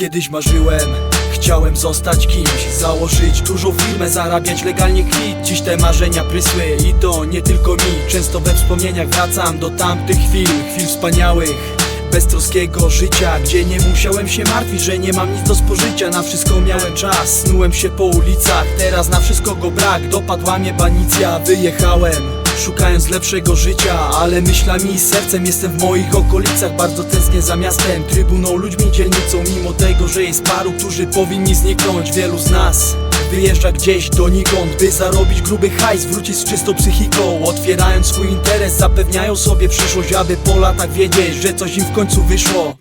Kiedyś marzyłem, chciałem zostać kimś Założyć dużą firmę, zarabiać legalnie kwit. Dziś te marzenia prysły i to nie tylko mi. Często we wspomnieniach wracam do tamtych chwil Chwil wspaniałych beztroskiego życia Gdzie nie musiałem się martwić, że nie mam nic do spożycia. Na wszystko miałem czas, snułem się po ulicach Teraz na wszystko go brak, dopadła mnie banicja Wyjechałem, szukając lepszego życia Ale myślami i sercem jestem w moich okolicach Bardzo tęsknię za miastem, trybuną, ludźmi, dzielnicą Mimo tego, że jest paru, którzy powinni zniknąć. Wielu z nas Wyjeżdża gdzieś donikąd, by zarobić gruby hajs Wrócić z czystą psychiką, otwierając swój interes Zapewniają sobie przyszłość, aby po latach wiedzieć Że coś im w końcu wyszło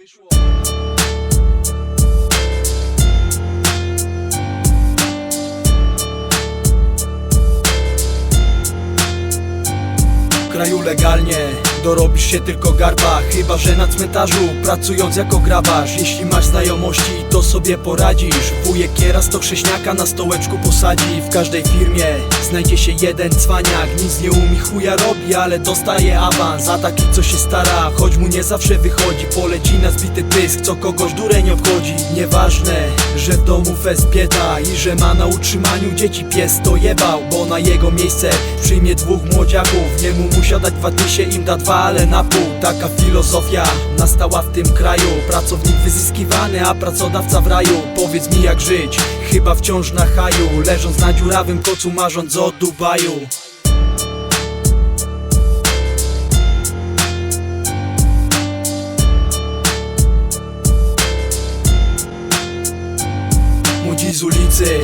kraju legalnie Dorobisz się tylko garba. Chyba, że na cmentarzu Pracując jako grabarz. Jeśli masz znajomości To sobie poradzisz. Wujek kieras to krześniaka Na stołeczku posadzi. W każdej firmie Znajdzie się jeden cwaniak. Nic nie umie chuja robi Ale dostaje awans. A taki co się stara Choć mu nie zawsze wychodzi. Poleci na zbity pysk Co kogoś dureń obchodzi. Nieważne Że w domu fest bieda I że ma na utrzymaniu dzieci pies to jebał Bo na jego miejsce Przyjmie dwóch młodziaków. Nie mu musiał dać dwa tysie Im da dwa ale na pół Taka filozofia nastała w tym kraju. Pracownik wyzyskiwany, a pracodawca w raju. Powiedz mi jak żyć, chyba wciąż na haju. Leżąc na dziurawym kocu marząc o Dubaju. Młodzi z ulicy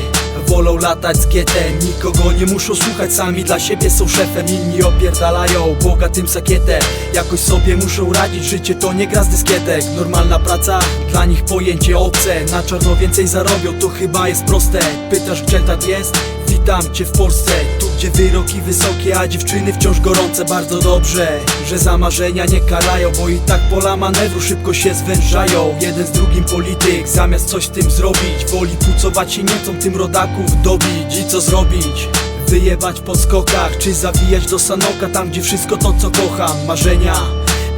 wolą latać z kietem Nikogo nie muszą słuchać, sami dla siebie są szefem. Inni opierdalają bogatym sakietę. Jakoś sobie muszą radzić, życie to nie gra z dyskietek. Normalna praca, dla nich pojęcie obce. Na czarno więcej zarobią, to chyba jest proste. Pytasz gdzie tak jest? Witam cię w Polsce. Tu gdzie wyroki wysokie, a dziewczyny wciąż gorące. Bardzo dobrze, że za marzenia nie karają Bo i tak pola manewru szybko się zwężają. Jeden z drugim polityk, zamiast coś tym zrobić Woli pucować się niecą tym rodaków dobić I co zrobić? Wyjebać po skokach, czy zawijać do sanoka Tam gdzie wszystko to co kocham Marzenia,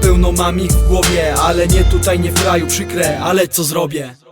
pełno mam ich w głowie Ale nie tutaj, nie w kraju, przykre, ale co zrobię?